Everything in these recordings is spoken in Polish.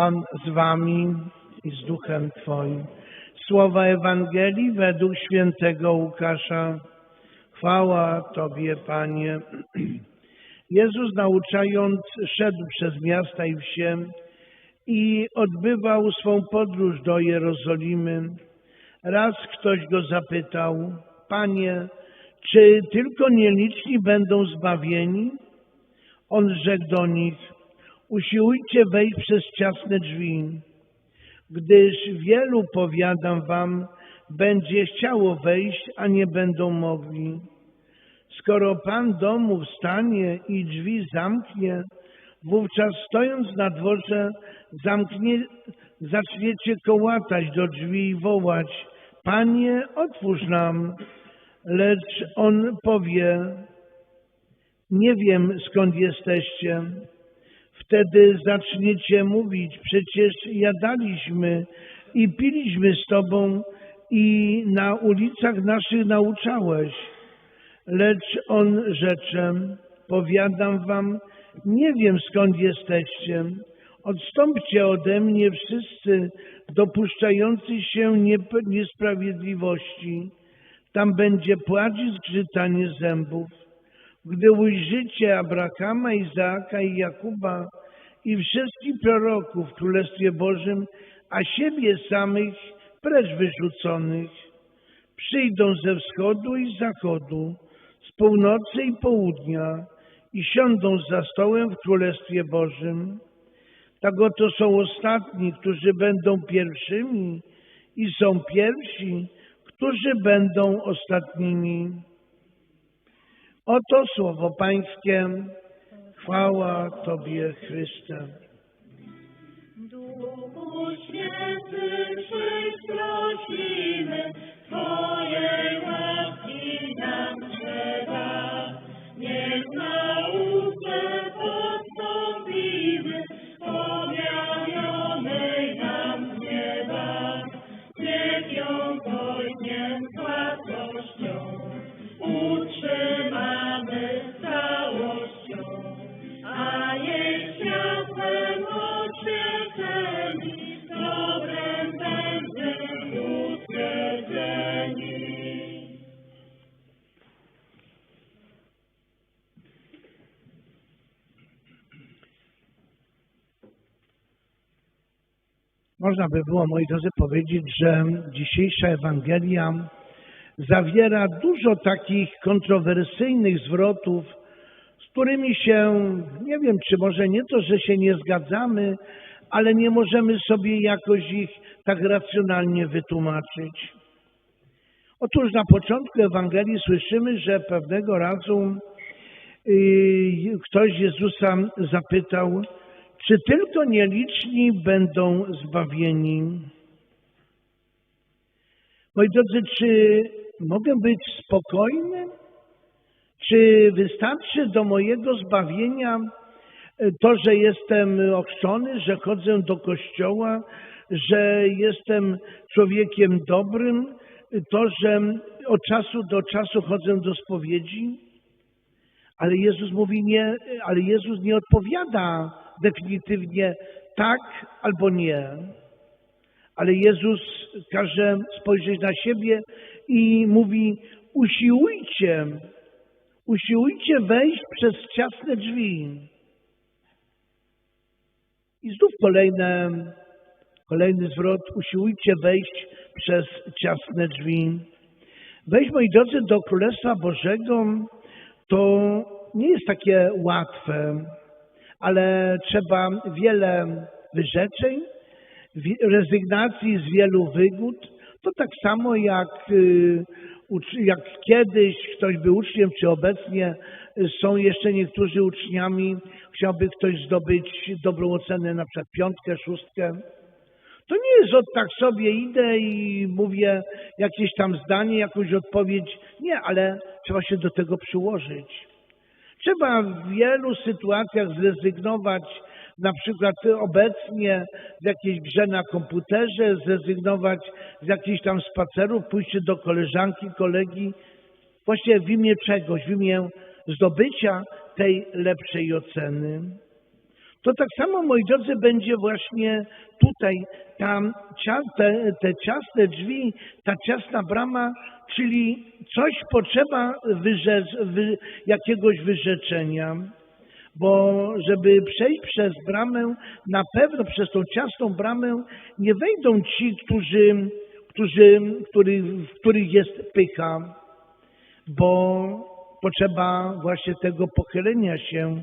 Pan z wami i z duchem Twoim. Słowa Ewangelii według świętego Łukasza. Chwała Tobie, Panie. Jezus nauczając szedł przez miasta i wsie i odbywał swą podróż do Jerozolimy. Raz ktoś go zapytał, Panie, czy tylko nieliczni będą zbawieni? On rzekł do nich, usiłujcie wejść przez ciasne drzwi, gdyż wielu, powiadam wam, będzie chciało wejść, a nie będą mogli. Skoro Pan domu wstanie i drzwi zamknie, wówczas stojąc na dworze zamknie, zaczniecie kołatać do drzwi i wołać, Panie, otwórz nam. Lecz On powie, nie wiem skąd jesteście. Wtedy zaczniecie mówić, przecież jadaliśmy i piliśmy z Tobą i na ulicach naszych nauczałeś. Lecz on rzecze, powiadam wam, nie wiem skąd jesteście. Odstąpcie ode mnie wszyscy dopuszczający się niesprawiedliwości. Tam będzie płacz i zgrzytanie zębów. Gdy ujrzycie Abrahama, Izaaka i Jakuba i wszystkich proroków w Królestwie Bożym, a siebie samych precz wyrzuconych, przyjdą ze wschodu i z zachodu, z północy i południa i siądą za stołem w Królestwie Bożym. Tak oto są ostatni, którzy będą pierwszymi i są pierwsi, którzy będą ostatnimi. Oto słowo Pańskie. Chwała Tobie, Chryste. Duchu Święty, przyjdź prosimy, Twojej łaski nam trzeba. Niech Można by było, moi drodzy, powiedzieć, że dzisiejsza Ewangelia zawiera dużo takich kontrowersyjnych zwrotów, z którymi się, nie wiem, czy może nie to, że się nie zgadzamy, ale nie możemy sobie jakoś ich tak racjonalnie wytłumaczyć. Otóż na początku Ewangelii słyszymy, że pewnego razu yy, ktoś Jezusa zapytał, czy tylko nieliczni będą zbawieni? Moi drodzy, czy mogę być spokojny? Czy wystarczy do mojego zbawienia to, że jestem ochrzczony, że chodzę do kościoła, że jestem człowiekiem dobrym, to, że od czasu do czasu chodzę do spowiedzi? Ale Jezus mówi nie, ale Jezus nie odpowiada definitywnie tak albo nie. Ale Jezus każe spojrzeć na siebie i mówi usiłujcie, usiłujcie wejść przez ciasne drzwi. I znów kolejne, kolejny zwrot, usiłujcie wejść przez ciasne drzwi. Wejść, moi drodzy, do Królestwa Bożego to nie jest takie łatwe, ale trzeba wiele wyrzeczeń, rezygnacji z wielu wygód. To tak samo jak, y, jak kiedyś ktoś był uczniem, czy obecnie są jeszcze niektórzy uczniami, chciałby ktoś zdobyć dobrą ocenę, na przykład piątkę, szóstkę. To nie jest od tak sobie idę i mówię jakieś tam zdanie, jakąś odpowiedź. Nie, ale trzeba się do tego przyłożyć. Trzeba w wielu sytuacjach zrezygnować na przykład obecnie w jakiejś grze na komputerze, zrezygnować z jakichś tam spacerów, pójście do koleżanki, kolegi, właśnie w imię czegoś, w imię zdobycia tej lepszej oceny. To tak samo, moi drodzy, będzie właśnie tutaj, cia- te, te ciasne drzwi, ta ciasna brama, czyli coś potrzeba wyrzec, wy, jakiegoś wyrzeczenia, bo żeby przejść przez bramę, na pewno przez tą ciasną bramę nie wejdą ci, którzy, którzy, których, w których jest pycha, bo potrzeba właśnie tego pochylenia się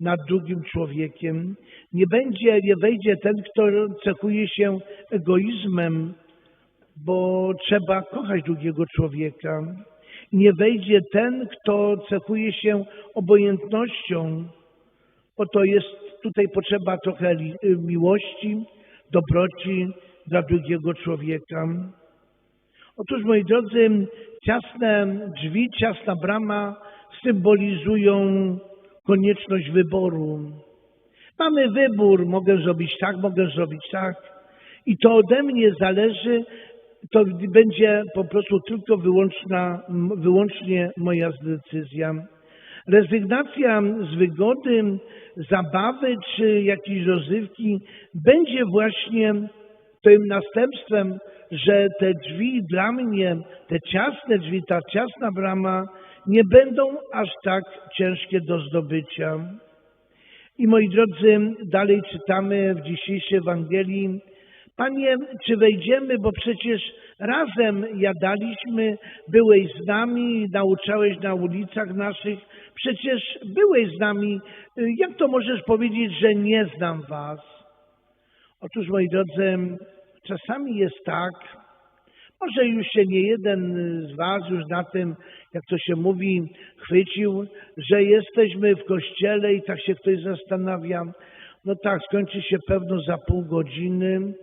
nad drugim człowiekiem. Nie będzie, nie wejdzie ten, kto cechuje się egoizmem, bo trzeba kochać drugiego człowieka. Nie wejdzie ten, kto cechuje się obojętnością, bo to jest tutaj potrzeba trochę li- miłości, dobroci dla drugiego człowieka. Otóż, moi drodzy, ciasne drzwi, ciasna brama symbolizują konieczność wyboru. Mamy wybór, mogę zrobić tak, mogę zrobić tak. I to ode mnie zależy, to będzie po prostu tylko wyłączna, wyłącznie moja decyzja. Rezygnacja z wygody, zabawy czy jakiejś rozrywki będzie właśnie tym następstwem, że te drzwi dla mnie, te ciasne drzwi, ta ciasna brama nie będą aż tak ciężkie do zdobycia. I moi drodzy, dalej czytamy w dzisiejszej Ewangelii, Panie, czy wejdziemy, bo przecież razem jadaliśmy, byłeś z nami, nauczałeś na ulicach naszych, przecież byłeś z nami. Jak to możesz powiedzieć, że nie znam was? Otóż, moi drodzy, czasami jest tak, może już się nie jeden z Was już na tym, jak to się mówi, chwycił, że jesteśmy w kościele i tak się ktoś zastanawia. No tak, skończy się pewno za pół godziny.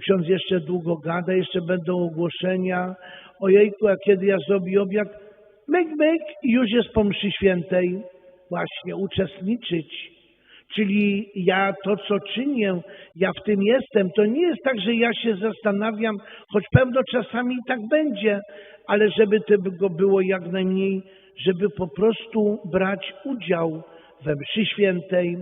Ksiądz jeszcze długo gada, jeszcze będą ogłoszenia. Ojejku, a kiedy ja zrobię obiad? Myk, myk i już jest po mszy świętej. Właśnie, uczestniczyć. Czyli ja to, co czynię, ja w tym jestem. To nie jest tak, że ja się zastanawiam, choć pewno czasami tak będzie, ale żeby tego było jak najmniej, żeby po prostu brać udział we mszy świętej,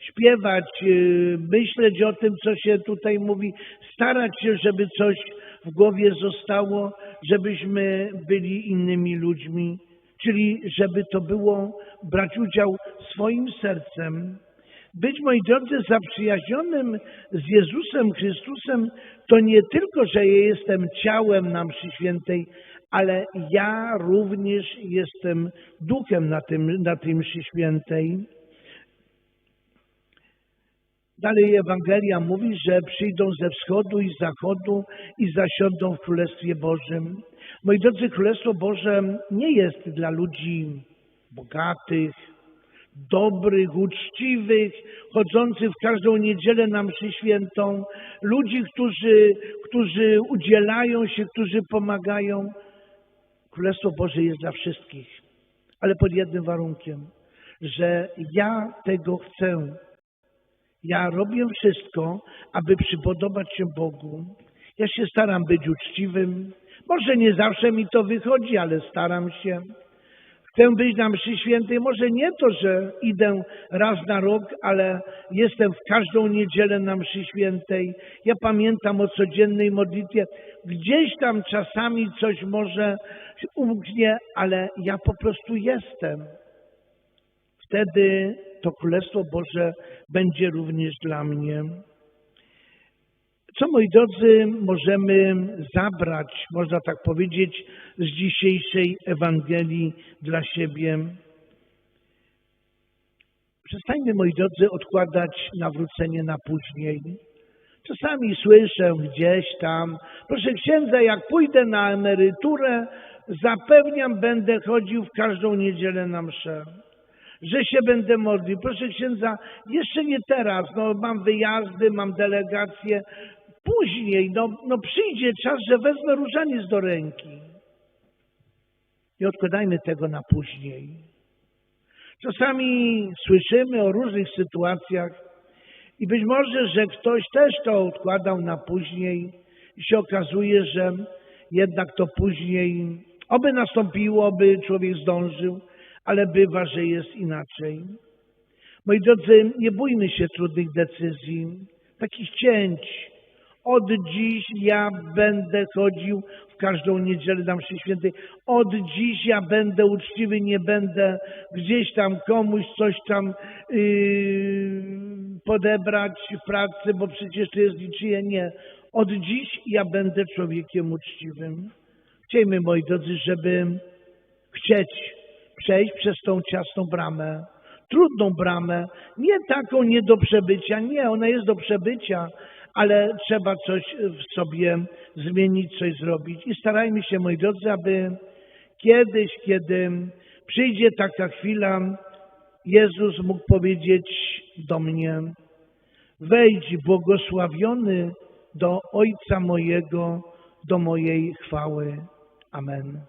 śpiewać, yy, myśleć o tym, co się tutaj mówi, starać się, żeby coś w głowie zostało, żebyśmy byli innymi ludźmi, czyli żeby to było brać udział swoim sercem. Być, moi drodzy, zaprzyjaźnionym z Jezusem Chrystusem to nie tylko, że ja jestem ciałem na mszy świętej, ale ja również jestem duchem na, tym, na tej mszy świętej. Dalej Ewangelia mówi, że przyjdą ze wschodu i zachodu i zasiądą w Królestwie Bożym. Moi drodzy, Królestwo Boże nie jest dla ludzi bogatych, dobrych, uczciwych, chodzących w każdą niedzielę na mszy świętą, ludzi, którzy, którzy udzielają się, którzy pomagają. Królestwo Boże jest dla wszystkich, ale pod jednym warunkiem, że ja tego chcę. Ja robię wszystko, aby przypodobać się Bogu. Ja się staram być uczciwym. Może nie zawsze mi to wychodzi, ale staram się. Chcę być na mszy świętej. Może nie to, że idę raz na rok, ale jestem w każdą niedzielę na mszy świętej. Ja pamiętam o codziennej modlitwie. Gdzieś tam czasami coś może umknie, ale ja po prostu jestem. Wtedy to Królestwo Boże będzie również dla mnie. Co, moi drodzy, możemy zabrać, można tak powiedzieć, z dzisiejszej Ewangelii dla siebie? Przestańmy, moi drodzy, odkładać nawrócenie na później. Czasami słyszę gdzieś tam, proszę księdza, jak pójdę na emeryturę, zapewniam, będę chodził w każdą niedzielę na mszę że się będę modlił. Proszę księdza, jeszcze nie teraz, no mam wyjazdy, mam delegacje, później, no, no przyjdzie czas, że wezmę różaniec do ręki. Nie odkładajmy tego na później. Czasami słyszymy o różnych sytuacjach, I być może, że ktoś też to odkładał na później i się okazuje, że jednak to później, oby nastąpiło, oby człowiek zdążył, ale bywa, że jest inaczej. Moi drodzy, nie bójmy się trudnych decyzji, takich cięć. Od dziś ja będę chodził w każdą niedzielę na mszy świętej. Od dziś ja będę uczciwy, nie będę gdzieś tam komuś coś tam yy, podebrać w pracy, bo przecież to jest niczyje. Nie. Od dziś ja będę człowiekiem uczciwym. Chciejmy, moi drodzy, żeby chcieć przejść przez tą ciasną bramę, trudną bramę, nie taką nie do przebycia, nie, ona jest do przebycia, ale trzeba coś w sobie zmienić, coś zrobić. I starajmy się, moi drodzy, aby kiedyś, kiedy przyjdzie taka chwila, Jezus mógł powiedzieć do mnie, wejdź błogosławiony do Ojca mojego, do mojej chwały. Amen.